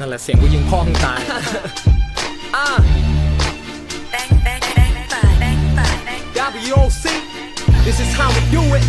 นั่นแหละเสียงกูยิงพ่อมึงตายอะ bang bang bang bang bang bang bang WOC This is how we do it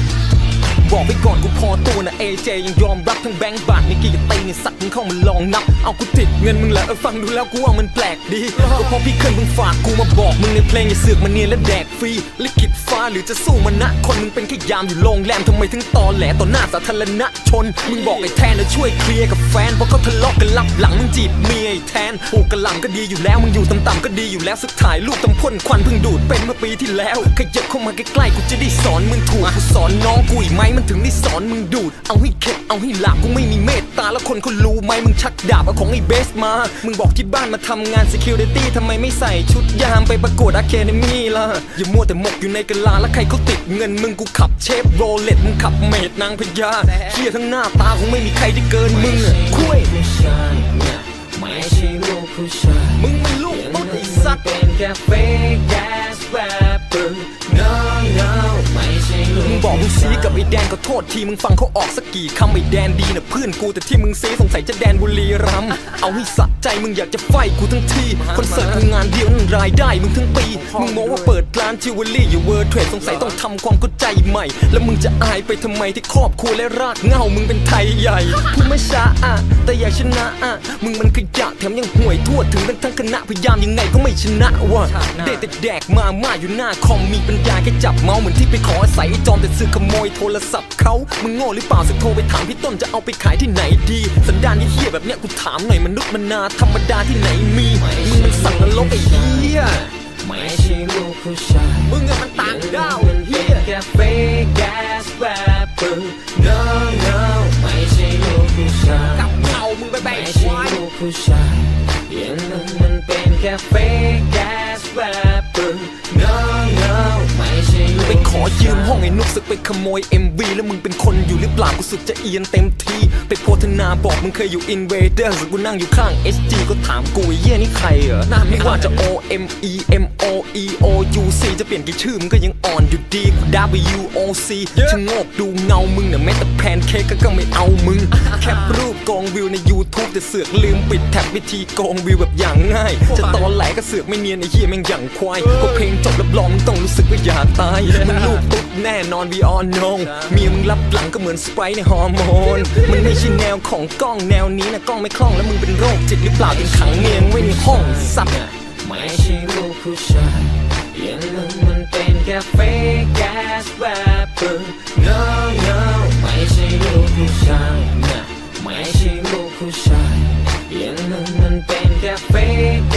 บอกไปก่อนกูพอตัวนะ AJ ยังยอมรับทั้งแบงค์บาทนี่กี่ตีนี่สัตว์มึงเข้ามาลองนับ เอากูติดเงินมึงเหรอเออฟังดูแล้วกูว่ามันแปลกดีก็เพราะพี่เคยมึงฝากกูมาบอกมึงในเพลงอย่าเสือกมาเนียนและแดกฟรีลิขิตฟ้าหรือจะสู้มันนะคนมึงเป็นแค่ยามอยู่โรงแรมทำไมถึงตอแหลต่อหน้าสาธารณชนมึงบอกไอ้แทนนะช่วยเคลียร์กับแฟนเพราะเขาทะเลาะกันลับหลังมึงจีบเมียไอ้แทนปลูกกระหล่ำก็ดีอยู่แล้วมึงอยู่ต่ำๆก็ดีอยู่แล้วสักถ่ายรูปตำพ่นควันเพิ่งดูดเป็นเมื่อปีที่แล้วขยับเข้ามาใกล้ๆกูจะได้สอนมึงถูกกูสอนน้องกูอีกไหมมันถึงได้สอนมึงดูด เอาให้เข็ดเอาให้หลับกูไม่มีเมตตาแล้วคนเขารู้ไหมมึงชักดาบเอาของไอ้เบสมา มึงบอกที่บ้านมาทำงาน security ทำไมไม่ใส่ชุดยามไปประกวด academy ล่ะ อย่ามัวแต่หมกอยู่ในกะลาแล้วใครเขาติดเงินมึงกูขับเชฟโรเลตมึงขับเมดนางพญาเฮียทั้งหน้าตาคงไม่มีใครที่เกินมึงอะคุยผู้ชายเนี่ยไม่ใช่ลูกผู้ชายมึงมันลูกต้นไอ้สัตว์เป็นแค่ fake ass rapper กมึงซีกับไอ้แดนก็โทษทีมึงฟังเขาออกสักกี่คำไอ้แดนดีนะเพื่อนกูแต่ที่มึงซีสงสัยจะแดนบุรีรัมย์เอาให้สะใจมึงอยากจะไฟกูทั้งทีคอนเสิร์ตมึงงานเดียวนั่นรายได้มึงทั้งปีมึงโม้ว่าเปิดร้านจิวเวลรี่อยู่เวิร์เทรดสงสัยต้องทำความเข้าใจใหม่ แล้วมึงจะอายไปทำไมที่ครอบครัวและรากเหง้ามึงเป็นไทยใหญ่พูดไม่ช้าอะแต่อยากชนะอะมึงมันขยะแถมยังห่วยทั่วถึงกันทั้งคณะพยายามยังไงก็ไม่ชนะว่ะเด็ดแต่แดกมาม่าอยู่หน้าคอมมีปัญญาแค่จับเมาส์เหมือนที่ไปขออาศัยไอ้จอมแต่ซื้อขโมยโทรศัพท์เขามึงโง่หรือเปล่าสึกโทรไปถามพี่ต้นจะเอาไปขายที่ไหนดี สันดานที่เฮี้ยแบบเนี้ยกูถามหน่อยมนุษย์มันนาธรรมดาที่ไหนมีมึงมันสั่งนรกไอ้เหี้ยไม่ใช่ลูกผู้ชายมึงอะมันต่างด้าวมันเฮีเป็นยแค่ fake ass rapper no no ไม่ใช่ลูกผู้ชายกับเข่ามึงไปแบ่งไม่คใช่วายลูกผู้ชายอย่างนั้นมันเป็นแค่ fake ass rapper no ยืมห้องไอ้นุกสึกไปขโมย MV แล้วมึงเป็นคนอยู่หรือเปล่ากูสึกจะเอียนเต็มทีไปโพธนาบอกมึงเคยอยู่ Invader กูนั่งอยู่ข้าง SG ก็ถามกูไอ้เหี้ยนี่ใครเหรอไม่ว่าจะ O M E M O E O U C จะเปลี่ยนกี่ชื่อมึงก็ยังอ่อนอยู่ดีกู W O C ชะโงกดูเงามึงเนี่ยแม้แต่แพนเค้กก็ไม่เอามึงแคปรูป กองวิวใน YouTube แต่เสือกลืมปิดแท็บวิธีกองวิวแบบอย่างง่าย จะตอนแหลก็เสือกไม่เนียนไอ้เหี้ยแม่งอย่างควายพอเพลงจบรับรองมึงต้องรู้สึกว่าอยากตายมึงลูกตุ๊ดแน่นอน we all know เมียมึงรับหลังก็เหมือนสไปร์ในฮอร์โมนมันไม่ใช่แนวของกล้องแนวนี้นะกล้องไม่คล่องแล้วมึงเป็นโรคจิตหรือเปล่าจนขังเมียงไว้ในห้องซับไม่ใช่ลูกผู้ชายอย่างนั้นมันเป็นแค่ fake ass rapper no no ไม่ใช่ลูกผู้ชายนะไม่ใช่ลูกผู้ช